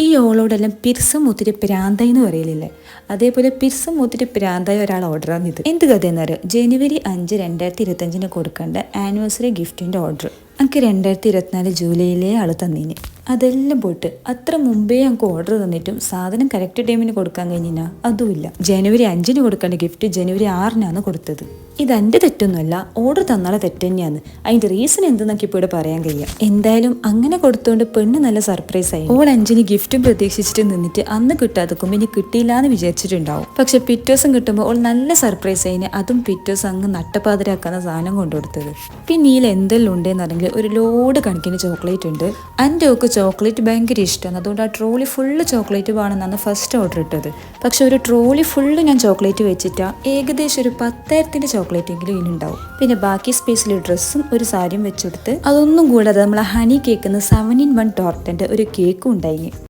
ഈ ഓളോടെല്ലാം പിർസം ഒത്തിരി പ്രാന്തായി എന്ന് പറയലില്ലേ? അതേപോലെ പിർസം ഒത്തിരി പ്രാന്തായ ഒരാൾ ഓർഡറാണ് ഇത്. എന്ത് കഥ എന്നറിയോ ജനുവരി അഞ്ച് രണ്ടായിരത്തി ഇരുപത്തഞ്ചിന് കൊടുക്കേണ്ട ആനിവേഴ്സറി ഗിഫ്റ്റിന്റെ ഓർഡർ എനിക്ക് രണ്ടായിരത്തി ഇരുപത്തിനാല് ജൂലൈയിലേ ആൾ തന്നീന്. അതെല്ലാം പോയിട്ട് അത്ര മുമ്പേ ഞങ്ങൾക്ക് ഓർഡർ തന്നിട്ടും സാധനം കറക്റ്റ് ടൈമിന് കൊടുക്കാൻ കഴിഞ്ഞാൽ അതുമില്ല. ജനുവരി അഞ്ചിന് കൊടുക്കേണ്ട ഗിഫ്റ്റ് ജനുവരി ആറിനാണ് കൊടുത്തത്. ഇത് എന്റെ തെറ്റൊന്നുമല്ല ഓർഡർ തന്നാലെ തെറ്റ് തന്നെയാണ്. അതിന്റെ റീസൺ എന്തെന്നൊക്കെ ഇപ്പോൾ ഇവിടെ പറയാൻ കഴിയാം. എന്തായാലും അങ്ങനെ കൊടുത്തോണ്ട് പെണ്ണ് നല്ല സർപ്രൈസ് ആയി. ഓൾ അഞ്ചിന് ഗിഫ്റ്റും പ്രതീക്ഷിച്ചിട്ട് നിന്നിട്ട് അന്ന് കിട്ടാത്തക്കും ഇനി കിട്ടിയില്ല എന്ന് വിചാരിച്ചിട്ടുണ്ടാവും. പക്ഷെ പിറ്റേസം കിട്ടുമ്പോൾ ഓൾ നല്ല സർപ്രൈസ് ആയിന്. അതും പിറ്റേസം അങ്ങ് നട്ടപ്പാതിരാക്കുന്ന സാധനം കൊണ്ടുകൊടുത്തത്. പിന്നെ ഇതിൽ എന്തെല്ലാം ഉണ്ടെന്നറിയെങ്കിൽ ഒരു ലോഡ് കണക്കിന് ചോക്ലേറ്റ് ഉണ്ട്. എന്റെ ഒക്കെ ചോക്ലേറ്റ് ഭയങ്കര ഇഷ്ടമാണ്. അതുകൊണ്ട് ആ ട്രോളി ഫുള്ള് ചോക്ലേറ്റ് വേണമെന്നാണ് ഫസ്റ്റ് ഓർഡർ ഇട്ടത്. പക്ഷെ ഒരു ട്രോളി ഫുള്ള് ഞാൻ ചോക്ലേറ്റ് വെച്ചിട്ടാ ഏകദേശം ഒരു പത്തായിരത്തിന്റെ ചോക്ലേറ്റ് എങ്കിലും ഇതിനുണ്ടാവും. പിന്നെ ബാക്കി സ്പേസിൽ ഡ്രസ്സും ഒരു സാരിയും വെച്ചെടുത്ത് അതൊന്നും കൂടാതെ നമ്മളെ ഹണി കേക്കുന്ന സെവൻ ഇൻ വൺ ടോർട്ടന്റെ ഒരു കേക്കും ഉണ്ടായി.